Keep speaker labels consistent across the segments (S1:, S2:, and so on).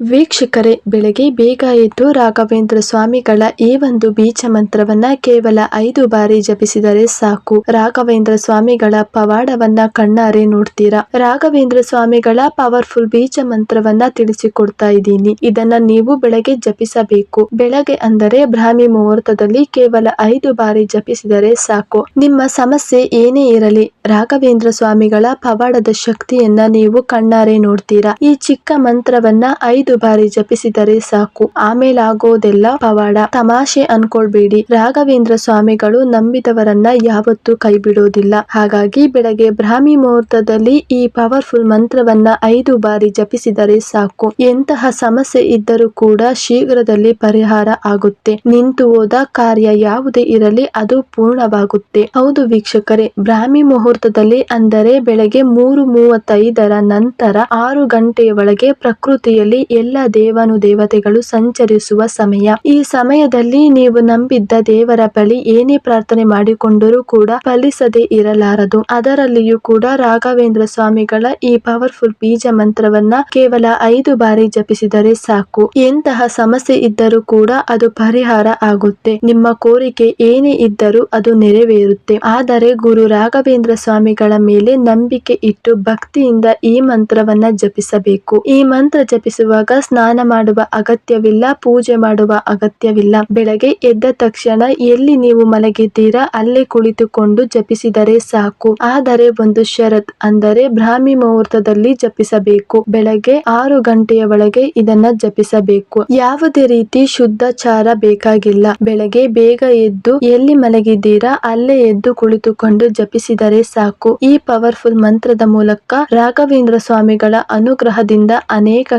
S1: ವೀಕ್ಷಕರೇ, ಬೆಳಗ್ಗೆ ಬೇಗ ಎದ್ದು ರಾಘವೇಂದ್ರ ಸ್ವಾಮಿಗಳ ಈ ಒಂದು ಬೀಜ ಮಂತ್ರವನ್ನ ಕೇವಲ ಐದು ಬಾರಿ ಜಪಿಸಿದರೆ ಸಾಕು. ರಾಘವೇಂದ್ರ ಸ್ವಾಮಿಗಳ ಪವಾಡವನ್ನ ಕಣ್ಣಾರೆ ನೋಡ್ತೀರಾ? ರಾಘವೇಂದ್ರ ಸ್ವಾಮಿಗಳ ಪವರ್ಫುಲ್ ಬೀಜ ಮಂತ್ರವನ್ನ ತಿಳಿಸಿಕೊಡ್ತಾ ಇದ್ದೀನಿ. ಇದನ್ನ ನೀವು ಬೆಳಗ್ಗೆ ಜಪಿಸಬೇಕು. ಬೆಳಗ್ಗೆ ಅಂದರೆ ಬ್ರಾಹ್ಮಿ ಮುಹೂರ್ತದಲ್ಲಿ ಕೇವಲ ಐದು ಬಾರಿ ಜಪಿಸಿದರೆ ಸಾಕು. ನಿಮ್ಮ ಸಮಸ್ಯೆ ಏನೇ ಇರಲಿ, ರಾಘವೇಂದ್ರ ಸ್ವಾಮಿಗಳ ಪವಾಡದ ಶಕ್ತಿಯನ್ನ ನೀವು ಕಣ್ಣಾರೆ ನೋಡ್ತೀರಾ? ಈ ಚಿಕ್ಕ ಮಂತ್ರವನ್ನ ಐದು ಬಾರಿ ಜಪಿಸಿದರೆ ಸಾಕು. ಆಮೇಲಾಗೋದೆಲ್ಲ ಪವಾಡ. ತಮಾಷೆ ಅನ್ಕೊಳ್ಬೇಡಿ. ರಾಘವೇಂದ್ರ ಸ್ವಾಮಿಗಳು ನಂಬಿದವರನ್ನ ಯಾವತ್ತೂ ಕೈ ಬಿಡೋದಿಲ್ಲ ಹಾಗಾಗಿ ಬೆಳಗ್ಗೆ ಬ್ರಾಹ್ಮಿ ಮುಹೂರ್ತದಲ್ಲಿ ಈ ಪವರ್ಫುಲ್ ಮಂತ್ರವನ್ನ ಐದು ಬಾರಿ ಜಪಿಸಿದರೆ ಸಾಕು. ಎಂತಹ ಸಮಸ್ಯೆ ಇದ್ದರೂ ಕೂಡ ಶೀಘ್ರದಲ್ಲಿ ಪರಿಹಾರ ಆಗುತ್ತೆ. ನಿಂತು ಹೋದ ಕಾರ್ಯ ಯಾವುದೇ ಇರಲಿ, ಅದು ಪೂರ್ಣವಾಗುತ್ತೆ. ಹೌದು ವೀಕ್ಷಕರೇ, ಬ್ರಾಹ್ಮಿ ಮುಹೂರ್ತದಲ್ಲಿ ಅಂದರೆ ಬೆಳಗ್ಗೆ ಮೂರು ಮೂವತ್ತೈದರ ನಂತರ ಆರು ಗಂಟೆಯ ಒಳಗೆ ಪ್ರಕೃತಿಯಲ್ಲಿ ಎಲ್ಲ ದೇವನು ದೇವತೆಗಳು ಸಂಚರಿಸುವ ಸಮಯ. ಈ ಸಮಯದಲ್ಲಿ ನೀವು ನಂಬಿದ್ದ ದೇವರ ಬಳಿ ಏನೇ ಪ್ರಾರ್ಥನೆ ಮಾಡಿಕೊಂಡರೂ ಕೂಡ ಫಲಿಸದೆ ಇರಲಾರದು. ಅದರಲ್ಲಿಯೂ ಕೂಡ ರಾಘವೇಂದ್ರ ಸ್ವಾಮಿಗಳ ಈ ಪವರ್ಫುಲ್ ಬೀಜ ಮಂತ್ರವನ್ನ ಕೇವಲ ಐದು ಬಾರಿ ಜಪಿಸಿದರೆ ಸಾಕು. ಎಂತಹ ಸಮಸ್ಯೆ ಇದ್ದರೂ ಕೂಡ ಅದು ಪರಿಹಾರ ಆಗುತ್ತೆ. ನಿಮ್ಮ ಕೋರಿಕೆ ಏನೇ ಇದ್ದರೂ ಅದು ನೆರವೇರುತ್ತೆ. ಆದರೆ ಗುರು ರಾಘವೇಂದ್ರ ಸ್ವಾಮಿಗಳ ಮೇಲೆ ನಂಬಿಕೆ ಇಟ್ಟು ಭಕ್ತಿಯಿಂದ ಈ ಮಂತ್ರವನ್ನ ಜಪಿಸಬೇಕು. ಈ ಮಂತ್ರ ಜಪಿಸುವಾಗ ಸ್ನಾನ ಮಾಡುವ ಅಗತ್ಯವಿಲ್ಲ, ಪೂಜೆ ಮಾಡುವ ಅಗತ್ಯವಿಲ್ಲ. ಬೆಳಗ್ಗೆ ಎದ್ದ ತಕ್ಷಣ ಎಲ್ಲಿ ನೀವು ಮಲಗಿದ್ದೀರಾ, ಅಲ್ಲೇ ಕುಳಿತುಕೊಂಡು ಜಪಿಸಿದರೆ ಸಾಕು. ಆದರೆ ಒಂದು ಷರತ್ ಅಂದರೆ ಬ್ರಾಹ್ಮಿ ಮುಹೂರ್ತದಲ್ಲಿ ಜಪಿಸಬೇಕು. ಬೆಳಗ್ಗೆ ಆರು ಗಂಟೆಯ ಒಳಗೆ ಇದನ್ನ ಜಪಿಸಬೇಕು. ಯಾವುದೇ ರೀತಿ ಶುದ್ಧಚಾರ ಬೇಕಾಗಿಲ್ಲ. ಬೆಳಗ್ಗೆ ಬೇಗ ಎದ್ದು ಎಲ್ಲಿ ಮಲಗಿದ್ದೀರಾ, ಅಲ್ಲೇ ಎದ್ದು ಕುಳಿತುಕೊಂಡು ಜಪಿಸಿದರೆ ಸಾಕು. ಈ ಪವರ್ಫುಲ್ ಮಂತ್ರದ ಮೂಲಕ ರಾಘವೇಂದ್ರ ಸ್ವಾಮಿಗಳ ಅನುಗ್ರಹದಿಂದ ಅನೇಕ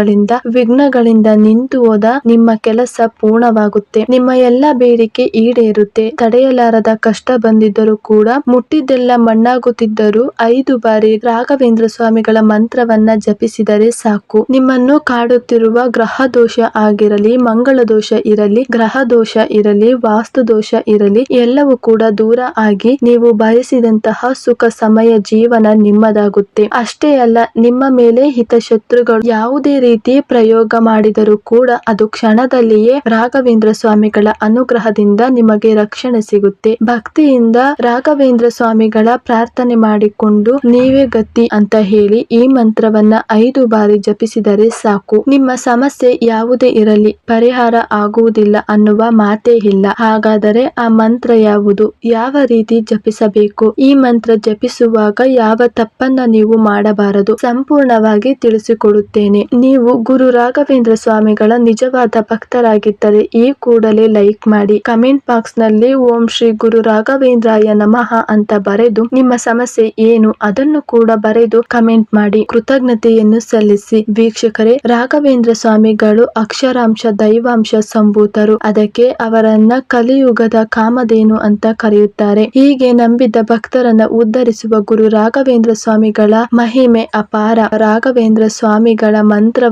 S1: ಕಾರಣಗಳಿಂದ ವಿಘ್ನಗಳಿಂದ ನಿಂತು ಹೋದ ನಿಮ್ಮ ಕೆಲಸ ಪೂರ್ಣವಾಗುತ್ತೆ. ನಿಮ್ಮ ಎಲ್ಲ ಬೇಡಿಕೆ ಈಡೇರುತ್ತೆ. ತಡೆಯಲಾರದ ಕಷ್ಟ ಬಂದಿದ್ದರೂ ಕೂಡ, ಮುಟ್ಟಿದ್ದೆಲ್ಲ ಮಣ್ಣಾಗುತ್ತಿದ್ದರೂ ಐದು ಬಾರಿ ರಾಘವೇಂದ್ರ ಸ್ವಾಮಿಗಳ ಮಂತ್ರವನ್ನ ಜಪಿಸಿದರೆ ಸಾಕು. ನಿಮ್ಮನ್ನು ಕಾಡುತ್ತಿರುವ ಗ್ರಹ ದೋಷ ಆಗಿರಲಿ, ಮಂಗಳ ದೋಷ ಇರಲಿ, ಗ್ರಹ ದೋಷ ಇರಲಿ, ವಾಸ್ತು ದೋಷ ಇರಲಿ, ಎಲ್ಲವೂ ಕೂಡ ದೂರ ಆಗಿ ನೀವು ಬಯಸಿದಂತಹ ಸುಖ ಸಮಯ ಜೀವನ ನಿಮ್ಮದಾಗುತ್ತೆ. ಅಷ್ಟೇ ಅಲ್ಲ, ನಿಮ್ಮ ಮೇಲೆ ಹಿತಶತ್ರುಗಳು ಯಾವುದೇ ರೀತಿ ಪ್ರಯೋಗ ಮಾಡಿದರೂ ಕೂಡ ಅದು ಕ್ಷಣದಲ್ಲಿಯೇ ರಾಘವೇಂದ್ರ ಸ್ವಾಮಿಗಳ ಅನುಗ್ರಹದಿಂದ ನಿಮಗೆ ರಕ್ಷಣೆ ಸಿಗುತ್ತೆ. ಭಕ್ತಿಯಿಂದ ರಾಘವೇಂದ್ರ ಸ್ವಾಮಿಗಳ ಪ್ರಾರ್ಥನೆ ಮಾಡಿಕೊಂಡು ನೀವೇ ಗತಿ ಅಂತ ಹೇಳಿ ಈ ಮಂತ್ರವನ್ನ ಐದು ಬಾರಿ ಜಪಿಸಿದರೆ ಸಾಕು. ನಿಮ್ಮ ಸಮಸ್ಯೆ ಯಾವುದೇ ಇರಲಿ, ಪರಿಹಾರ ಆಗುವುದಿಲ್ಲ ಅನ್ನುವ ಮಾತೇ ಇಲ್ಲ. ಹಾಗಾದರೆ ಆ ಮಂತ್ರ ಯಾವುದು? ಯಾವ ರೀತಿ ಜಪಿಸಬೇಕು? ಈ ಮಂತ್ರ ಜಪಿಸುವಾಗ ಯಾವ ತಪ್ಪನ್ನ ನೀವು ಮಾಡಬಾರದು? ಸಂಪೂರ್ಣವಾಗಿ ತಿಳಿಸಿಕೊಡುತ್ತೇನೆ. ನೀವು ಗುರು ರಾಘವೇಂದ್ರ ಸ್ವಾಮಿಗಳ ನಿಜವಾದ ಭಕ್ತರಾಗಿದ್ದರೆ ಈ ಕೂಡಲೇ ಲೈಕ್ ಮಾಡಿ. ಕಮೆಂಟ್ ಬಾಕ್ಸ್ನಲ್ಲಿ ಓಂ ಶ್ರೀ ಗುರು ರಾಘವೇಂದ್ರಾಯ ನಮಃ ಅಂತ ಬರೆದು, ನಿಮ್ಮ ಸಮಸ್ಯೆ ಏನು ಅದನ್ನು ಕೂಡ ಬರೆದು ಕಮೆಂಟ್ ಮಾಡಿ. ಕೃತಜ್ಞತೆಯನ್ನು ಸಲ್ಲಿಸಿ. ವೀಕ್ಷಕರೇ, ರಾಘವೇಂದ್ರ ಸ್ವಾಮಿಗಳು ಅಕ್ಷರಾಂಶ, ದೈವಾಂಶ ಸಂಭೂತರು. ಅದಕ್ಕೆ ಅವರನ್ನ ಕಲಿಯುಗದ ಕಾಮಧೇನು ಅಂತ ಕರೆಯುತ್ತಾರೆ. ಹೀಗೆ ನಂಬಿದ್ದ ಭಕ್ತರನ್ನ ಉದ್ಧರಿಸುವ ಗುರು ರಾಘವೇಂದ್ರ ಸ್ವಾಮಿಗಳ ಮಹಿಮೆ ಅಪಾರ. ರಾಘವೇಂದ್ರ ಸ್ವಾಮಿಗಳ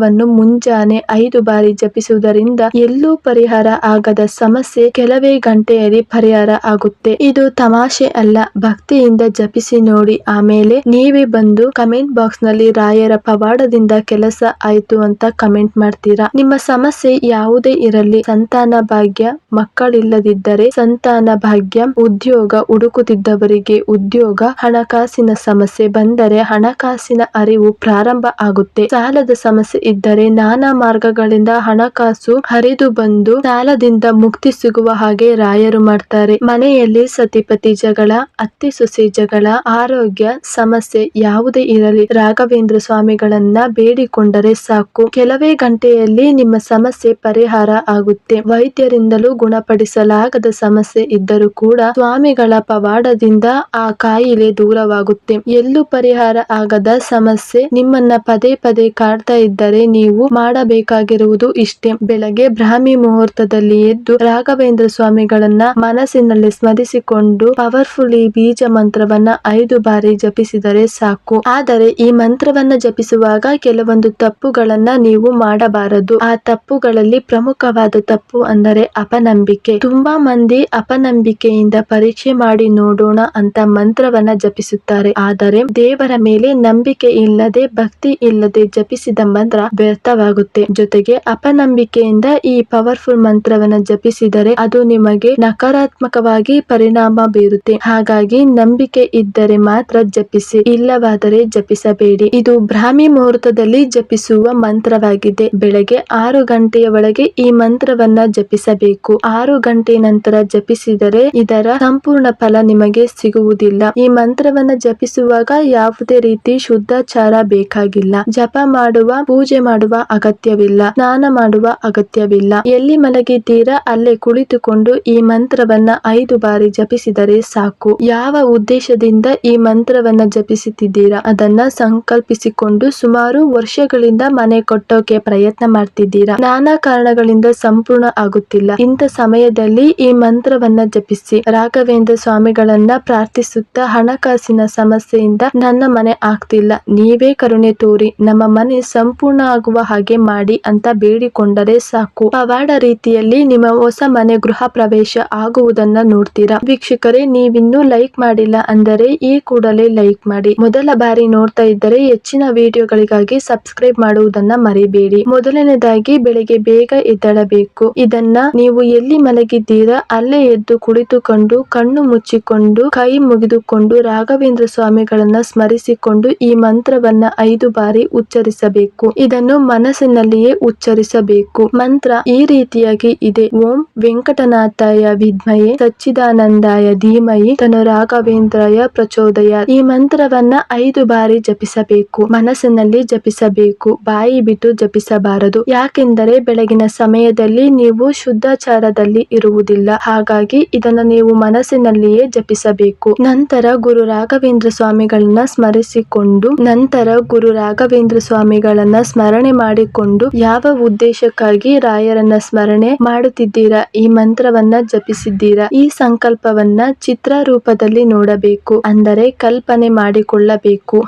S1: ಮಂತ್ರವನ್ನು ಮುಂಜಾನೆ ಐದು ಬಾರಿ ಜಪಿಸುವುದರಿಂದ ಎಲ್ಲೂ ಪರಿಹಾರ ಆಗದ ಸಮಸ್ಯೆ ಕೆಲವೇ ಗಂಟೆಯಲ್ಲಿ ಪರಿಹಾರ ಆಗುತ್ತೆ. ಇದು ತಮಾಷೆ ಅಲ್ಲ. ಭಕ್ತಿಯಿಂದ ಜಪಿಸಿ ನೋಡಿ. ಆಮೇಲೆ ನೀವೇ ಬಂದು ಕಮೆಂಟ್ ಬಾಕ್ಸ್ನಲ್ಲಿ ರಾಯರ ಪವಾಡದಿಂದ ಕೆಲಸ ಆಯ್ತು ಅಂತ ಕಮೆಂಟ್ ಮಾಡ್ತೀರಾ? ನಿಮ್ಮ ಸಮಸ್ಯೆ ಯಾವುದೇ ಇರಲಿ. ಸಂತಾನ ಭಾಗ್ಯ ಮಕ್ಕಳಿಲ್ಲದಿದ್ದರೆ ಸಂತಾನ ಭಾಗ್ಯ ಉದ್ಯೋಗ ಹುಡುಕುತ್ತಿದ್ದವರಿಗೆ ಉದ್ಯೋಗ, ಹಣಕಾಸಿನ ಸಮಸ್ಯೆ ಬಂದರೆ ಹಣಕಾಸಿನ ಅರಿವು ಪ್ರಾರಂಭ ಆಗುತ್ತೆ. ಸಾಲದ ಸಮಸ್ಯೆ ಇದ್ದರೆ ನಾನಾ ಮಾರ್ಗಗಳಿಂದ ಹಣಕಾಸು ಹರಿದು ಬಂದು ಸಾಲದಿಂದ ಮುಕ್ತಿ ಸಿಗುವ ಹಾಗೆ ರಾಯರು ಮಾಡ್ತಾರೆ. ಮನೆಯಲ್ಲಿ ಸತಿಪತಿ ಜಗಳ, ಅತ್ತಿ ಸೊಸೆ ಜಗಳ, ಆರೋಗ್ಯ ಸಮಸ್ಯೆ ಯಾವುದೇ ಇರಲಿ, ರಾಘವೇಂದ್ರ ಸ್ವಾಮಿಗಳನ್ನ ಬೇಡಿಕೊಂಡರೆ ಸಾಕು. ಕೆಲವೇ ಗಂಟೆಯಲ್ಲಿ ನಿಮ್ಮ ಸಮಸ್ಯೆ ಪರಿಹಾರ ಆಗುತ್ತೆ. ವೈದ್ಯರಿಂದಲೂ ಗುಣಪಡಿಸಲಾಗದ ಸಮಸ್ಯೆ ಇದ್ದರೂ ಕೂಡ ಸ್ವಾಮಿಗಳ ಪವಾಡದಿಂದ ಆ ಕಾಯಿಲೆ ದೂರವಾಗುತ್ತೆ. ಎಲ್ಲೂ ಪರಿಹಾರ ಆಗದ ಸಮಸ್ಯೆ ನಿಮ್ಮನ್ನ ಪದೇ ಪದೇ ಕಾಡ್ತಾ ಇದ್ದರೆ ನೀವು ಮಾಡಬೇಕಾಗಿರುವುದು ಇಷ್ಟೇ. ಬೆಳಗ್ಗೆ ಬ್ರಾಹ್ಮಿ ಮುಹೂರ್ತದಲ್ಲಿ ಎದ್ದು ರಾಘವೇಂದ್ರ ಸ್ವಾಮಿಗಳನ್ನ ಮನಸ್ಸಿನಲ್ಲಿ ಸ್ಮರಿಸಿಕೊಂಡು ಪವರ್ಫುಲ್ ಈ ಬೀಜ ಮಂತ್ರವನ್ನ ಐದು ಬಾರಿ ಜಪಿಸಿದರೆ ಸಾಕು. ಆದರೆ ಈ ಮಂತ್ರವನ್ನ ಜಪಿಸುವಾಗ ಕೆಲವೊಂದು ತಪ್ಪುಗಳನ್ನ ನೀವು ಮಾಡಬಾರದು. ಆ ತಪ್ಪುಗಳಲ್ಲಿ ಪ್ರಮುಖವಾದ ತಪ್ಪು ಅಂದರೆ ಅಪನಂಬಿಕೆ. ತುಂಬಾ ಮಂದಿ ಅಪನಂಬಿಕೆಯಿಂದ ಪರೀಕ್ಷೆ ಮಾಡಿ ನೋಡೋಣ ಅಂತ ಮಂತ್ರವನ್ನ ಜಪಿಸುತ್ತಾರೆ. ಆದರೆ ದೇವರ ಮೇಲೆ ನಂಬಿಕೆ ಇಲ್ಲದೆ ಭಕ್ತಿ ಇಲ್ಲದೆ ಜಪಿಸಿದ ಮಂತ್ರ ವ್ಯರ್ಥವಾಗುತ್ತೆ. ಜೊತೆಗೆ ಅಪನಂಬಿಕೆಯಿಂದ ಈ ಪವರ್ಫುಲ್ ಮಂತ್ರವನ್ನ ಜಪಿಸಿದರೆ ಅದು ನಿಮಗೆ ನಕಾರಾತ್ಮಕವಾಗಿ ಪರಿಣಾಮ ಬೀರುತ್ತೆ. ಹಾಗಾಗಿ ನಂಬಿಕೆ ಇದ್ದರೆ ಮಾತ್ರ ಜಪಿಸಿ, ಇಲ್ಲವಾದರೆ ಜಪಿಸಬೇಡಿ. ಇದು ಬ್ರಾಹ್ಮಿ ಮುಹೂರ್ತದಲ್ಲಿ ಜಪಿಸುವ ಮಂತ್ರವಾಗಿದೆ. ಬೆಳಗ್ಗೆ ಆರು ಗಂಟೆಯ ಒಳಗೆ ಈ ಮಂತ್ರವನ್ನ ಜಪಿಸಬೇಕು. ಆರು ಗಂಟೆ ನಂತರ ಜಪಿಸಿದರೆ ಇದರ ಸಂಪೂರ್ಣ ಫಲ ನಿಮಗೆ ಸಿಗುವುದಿಲ್ಲ. ಈ ಮಂತ್ರವನ್ನ ಜಪಿಸುವಾಗ ಯಾವುದೇ ರೀತಿ ಶುದ್ಧಾಚಾರ ಬೇಕಾಗಿಲ್ಲ. ಜಪ ಮಾಡುವ ಪೂಜೆ ಮಾಡುವ ಅಗತ್ಯವಿಲ್ಲ, ಸ್ನಾನ ಮಾಡುವ ಅಗತ್ಯವಿಲ್ಲ. ಎಲ್ಲಿ ಮಲಗಿದ್ದೀರಾ, ಅಲ್ಲೇ ಕುಳಿತುಕೊಂಡು ಈ ಮಂತ್ರವನ್ನ ಐದು ಬಾರಿ ಜಪಿಸಿದರೆ ಸಾಕು. ಯಾವ ಉದ್ದೇಶದಿಂದ ಈ ಮಂತ್ರವನ್ನ ಜಪಿಸುತ್ತಿದ್ದೀರಾ, ಅದನ್ನ ಸಂಕಲ್ಪಿಸಿಕೊಂಡು ಸುಮಾರು ವರ್ಷಗಳಿಂದ ಮನೆ ಕೊಟ್ಟೋಕೆ ಪ್ರಯತ್ನ ಮಾಡ್ತಿದ್ದೀರಾ. ನಾನಾ ಕಾರಣಗಳಿಂದ ಸಂಪೂರ್ಣ ಆಗುತ್ತಿಲ್ಲ. ಇಂಥ ಸಮಯದಲ್ಲಿ ಈ ಮಂತ್ರವನ್ನ ಜಪಿಸಿ ರಾಘವೇಂದ್ರ ಸ್ವಾಮಿಗಳನ್ನ ಪ್ರಾರ್ಥಿಸುತ್ತಾ ಹಣಕಾಸಿನ ಸಮಸ್ಯೆಯಿಂದ ನನ್ನ ಮನೆ ಆಗ್ತಿಲ್ಲ. ನೀವೇ ಕರುಣೆ ತೋರಿ, ನಮ್ಮ ಮನೆ ಸಂಪೂರ್ಣ ಆಗುವ ಹಾಗೆ ಮಾಡಿ ಅಂತ ಬೇಡಿಕೊಂಡರೆ ಸಾಕು. ಪವಾಡ ರೀತಿಯಲ್ಲಿ ನಿಮ್ಮ ಹೊಸ ಮನೆ ಗೃಹ ಪ್ರವೇಶ ಆಗುವುದನ್ನ ನೋಡ್ತೀರಾ? ವೀಕ್ಷಕರೇ, ನೀವಿನ್ನೂ ಲೈಕ್ ಮಾಡಿಲ್ಲ ಅಂದರೆ ಈ ಕೂಡಲೇ ಲೈಕ್ ಮಾಡಿ. ಮೊದಲ ಬಾರಿ ನೋಡ್ತಾ ಇದ್ದರೆ ಹೆಚ್ಚಿನ ವಿಡಿಯೋಗಳಿಗಾಗಿ ಸಬ್ಸ್ಕ್ರೈಬ್ ಮಾಡುವುದನ್ನ ಮರಿಬೇಡಿ. ಮೊದಲನೇದಾಗಿ, ಬೆಳಿಗ್ಗೆ ಬೇಗ ಎದ್ದಳಬೇಕು. ಇದನ್ನ ನೀವು ಎಲ್ಲಿ ಮಲಗಿದ್ದೀರಾ, ಅಲ್ಲೇ ಎದ್ದು ಕುಳಿತುಕೊಂಡು, ಕಣ್ಣು ಮುಚ್ಚಿಕೊಂಡು, ಕೈ ಮುಗಿದುಕೊಂಡು ರಾಘವೇಂದ್ರ ಸ್ವಾಮಿಗಳನ್ನ ಸ್ಮರಿಸಿಕೊಂಡು ಈ ಮಂತ್ರವನ್ನ ಐದು ಬಾರಿ ಉಚ್ಚರಿಸಬೇಕು. ಇದನ್ನು ಮನಸ್ಸಿನಲ್ಲಿಯೇ ಉಚ್ಚರಿಸಬೇಕು. ಮಂತ್ರ ಈ ರೀತಿಯಾಗಿ ಇದೆ. ಓಂ ವೆಂಕಟನಾಥಾಯ ವಿದ್ಮಯೇ ಸಚ್ಚಿದಾನಂದಾಯ ಧೀಮಯಿ ತನು ರಾಘವೇಂದ್ರಯ ಪ್ರಚೋದಯ. ಈ ಮಂತ್ರವನ್ನ ಐದು ಬಾರಿ ಜಪಿಸಬೇಕು. ಮನಸ್ಸಿನಲ್ಲಿ ಜಪಿಸಬೇಕು. ಬಾಯಿ ಬಿಟ್ಟು ಜಪಿಸಬಾರದು. ಯಾಕೆಂದರೆ ಬೆಳಗಿನ ಸಮಯದಲ್ಲಿ ನೀವು ಶುದ್ಧಾಚಾರದಲ್ಲಿ ಇರುವುದಿಲ್ಲ. ಹಾಗಾಗಿ ಇದನ್ನು ನೀವು ಮನಸ್ಸಿನಲ್ಲಿಯೇ ಜಪಿಸಬೇಕು. ನಂತರ ಗುರು ರಾಘವೇಂದ್ರ ಸ್ವಾಮಿಗಳನ್ನ ಸ್ಮರಿಸಿಕೊಂಡು ನಂತರ ಗುರು ರಾಘವೇಂದ್ರ ಸ್ವಾಮಿಗಳನ್ನ ಸ್ಮರಣೆ ಮಾಡಿಕೊಂಡು ಯಾವ ಉದ್ದೇಶಕ್ಕಾಗಿ ರಾಯರನ್ನ ಸ್ಮರಣೆ ಮಾಡುತ್ತಿದ್ದೀರಾ? ಈ ಮಂತ್ರವನ್ನ ಜಪಿಸಿದ್ದೀರಾ? ಈ ಸಂಕಲ್ಪವನ್ನ ಚಿತ್ರ ರೂಪದಲ್ಲಿ ನೋಡಬೇಕು, ಅಂದರೆ ಕಲ್ಪನೆ ಮಾಡಿಕೊಳ್ಳಬೇಕು.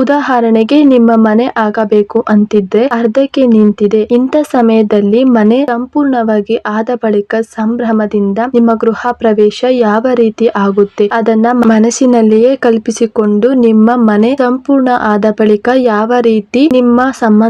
S1: ಉದಾಹರಣೆಗೆ, ನಿಮ್ಮ ಮನೆ ಆಗಬೇಕು ಅಂತಿದ್ರೆ ಅರ್ಧಕ್ಕೆ ನಿಂತಿದೆ. ಇಂಥ ಸಮಯದಲ್ಲಿ ಮನೆ ಸಂಪೂರ್ಣವಾಗಿ ಆದ ಬಳಿಕ ಸಂಭ್ರಮದಿಂದ ನಿಮ್ಮ ಗೃಹ ಪ್ರವೇಶ ಯಾವ ರೀತಿ ಆಗುತ್ತೆ? ಅದನ್ನ ಮನಸ್ಸಿನಲ್ಲಿಯೇ ಕಲ್ಪಿಸಿಕೊಂಡು ನಿಮ್ಮ ಮನೆ ಸಂಪೂರ್ಣ ಆದ ಬಳಿಕ ಯಾವ ರೀತಿ ನಿಮ್ಮ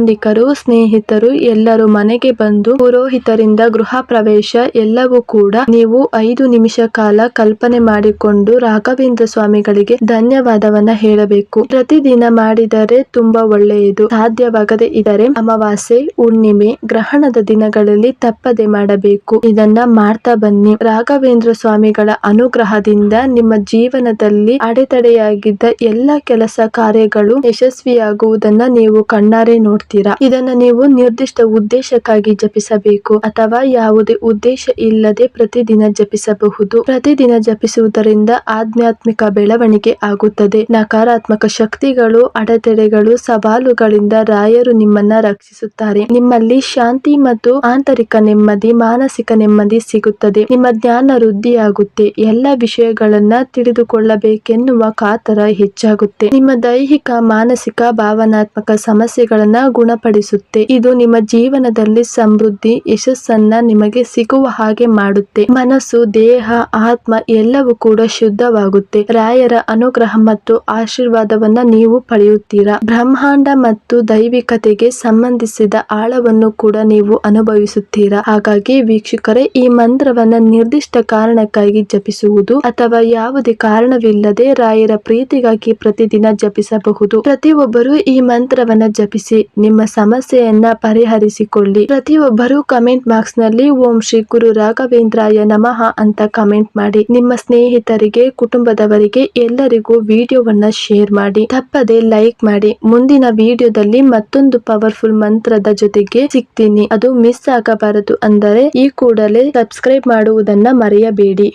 S1: ಸಂಬಂಧಿಕರು ಸ್ನೇಹಿತರು, ಎಲ್ಲರೂ ಮನೆಗೆ ಬಂದು ಪುರೋಹಿತರಿಂದ ಗೃಹ ಪ್ರವೇಶ, ಎಲ್ಲವೂ ಕೂಡ ನೀವು ಐದು ನಿಮಿಷ ಕಾಲ ಕಲ್ಪನೆ ಮಾಡಿಕೊಂಡು ರಾಘವೇಂದ್ರ ಸ್ವಾಮಿಗಳಿಗೆ ಧನ್ಯವಾದವನ್ನ ಹೇಳಬೇಕು. ಪ್ರತಿದಿನ ಮಾಡಿದರೆ ತುಂಬಾ ಒಳ್ಳೆಯದು. ಸಾಧ್ಯವಾಗದೆ ಇದ್ದರೆ ಅಮಾವಾಸ್ಯೆ, ಹುಣ್ಣಿಮೆ, ಗ್ರಹಣದ ದಿನಗಳಲ್ಲಿ ತಪ್ಪದೆ ಮಾಡಬೇಕು. ಇದನ್ನ ಮಾಡ್ತಾ ಬನ್ನಿ. ರಾಘವೇಂದ್ರ ಸ್ವಾಮಿಗಳ ಅನುಗ್ರಹದಿಂದ ನಿಮ್ಮ ಜೀವನದಲ್ಲಿ ಅಡೆತಡೆಯಾಗಿದ್ದ ಎಲ್ಲ ಕೆಲಸ ಕಾರ್ಯಗಳು ಯಶಸ್ವಿಯಾಗುವುದನ್ನ ನೀವು ಕಣ್ಣಾರೆ ನೋಡ್ತೀರಾ. ಇದನ್ನ ನೀವು ನಿರ್ದಿಷ್ಟ ಉದ್ದೇಶಕ್ಕಾಗಿ ಜಪಿಸಬೇಕು ಅಥವಾ ಯಾವುದೇ ಉದ್ದೇಶ ಇಲ್ಲದೆ ಪ್ರತಿದಿನ ಜಪಿಸಬಹುದು. ಪ್ರತಿದಿನ ಜಪಿಸುವುದರಿಂದ ಆಧ್ಯಾತ್ಮಿಕ ಬೆಳವಣಿಗೆ ಆಗುತ್ತದೆ. ನಕಾರಾತ್ಮಕ ಶಕ್ತಿಗಳು, ಅಡೆತಡೆಗಳು, ಸವಾಲುಗಳಿಂದ ರಾಯರು ನಿಮ್ಮನ್ನ ರಕ್ಷಿಸುತ್ತಾರೆ. ನಿಮ್ಮಲ್ಲಿ ಶಾಂತಿ ಮತ್ತು ಆಂತರಿಕ ನೆಮ್ಮದಿ, ಮಾನಸಿಕ ನೆಮ್ಮದಿ ಸಿಗುತ್ತದೆ. ನಿಮ್ಮ ಜ್ಞಾನ ವೃದ್ಧಿಯಾಗುತ್ತೆ. ಎಲ್ಲ ವಿಷಯಗಳನ್ನ ತಿಳಿದುಕೊಳ್ಳಬೇಕೆನ್ನುವ ಕಾತರ ಹೆಚ್ಚಾಗುತ್ತೆ. ನಿಮ್ಮ ದೈಹಿಕ, ಮಾನಸಿಕ, ಭಾವನಾತ್ಮಕ ಸಮಸ್ಯೆಗಳನ್ನ ಗುಣಪಡಿಸುತ್ತೆ. ಇದು ನಿಮ್ಮ ಜೀವನದಲ್ಲಿ ಸಮೃದ್ಧಿ, ಯಶಸ್ಸನ್ನ ನಿಮಗೆ ಸಿಗುವ ಹಾಗೆ ಮಾಡುತ್ತೆ. ಮನಸ್ಸು, ದೇಹ, ಆತ್ಮ ಎಲ್ಲವೂ ಕೂಡ ಶುದ್ಧವಾಗುತ್ತೆ. ರಾಯರ ಅನುಗ್ರಹ ಮತ್ತು ಆಶೀರ್ವಾದವನ್ನ ನೀವು ಪಡೆಯುತ್ತೀರಾ? ಬ್ರಹ್ಮಾಂಡ ಮತ್ತು ದೈವಿಕತೆಗೆ ಸಂಬಂಧಿಸಿದ ಆಳವನ್ನು ಕೂಡ ನೀವು ಅನುಭವಿಸುತ್ತೀರಾ? ಹಾಗಾಗಿ ವೀಕ್ಷಕರೇ, ಈ ಮಂತ್ರವನ್ನ ನಿರ್ದಿಷ್ಟ ಕಾರಣಕ್ಕಾಗಿ ಜಪಿಸುವುದು ಅಥವಾ ಯಾವುದೇ ಕಾರಣವಿಲ್ಲದೆ ರಾಯರ ಪ್ರೀತಿಗಾಗಿ ಪ್ರತಿದಿನ ಜಪಿಸಬಹುದು. ಪ್ರತಿಯೊಬ್ಬರು ಈ ಮಂತ್ರವನ್ನ ಜಪಿಸಿ ನಿಮ್ಮ ಸಮಸ್ಯೆಯನ್ನ ಪರಿಹರಿಸಿಕೊಳ್ಳಿ. ಪ್ರತಿಯೊಬ್ಬರು ಕಮೆಂಟ್ ಬಾಕ್ಸ್ನಲ್ಲಿ ಓಂ ಶ್ರೀ ಗುರು ರಾಘವೇಂದ್ರಾಯ ನಮಃ ಅಂತ ಕಮೆಂಟ್ ಮಾಡಿ. ನಿಮ್ಮ ಸ್ನೇಹಿತರಿಗೆ, ಕುಟುಂಬದವರಿಗೆ ಎಲ್ಲರಿಗೂ ವಿಡಿಯೋವನ್ನ ಶೇರ್ ಮಾಡಿ. ತಪ್ಪದೆ ಲೈಕ್ ಮಾಡಿ. ಮುಂದಿನ ವಿಡಿಯೋದಲ್ಲಿ ಮತ್ತೊಂದು ಪವರ್ಫುಲ್ ಮಂತ್ರದ ಜೊತೆಗೆ ಸಿಗ್ತೀನಿ. ಅದು ಮಿಸ್ ಆಗಬಾರದು ಅಂದರೆ ಈ ಕೂಡಲೇ ಸಬ್ಸ್ಕ್ರೈಬ್ ಮಾಡುವುದನ್ನ ಮರೆಯಬೇಡಿ.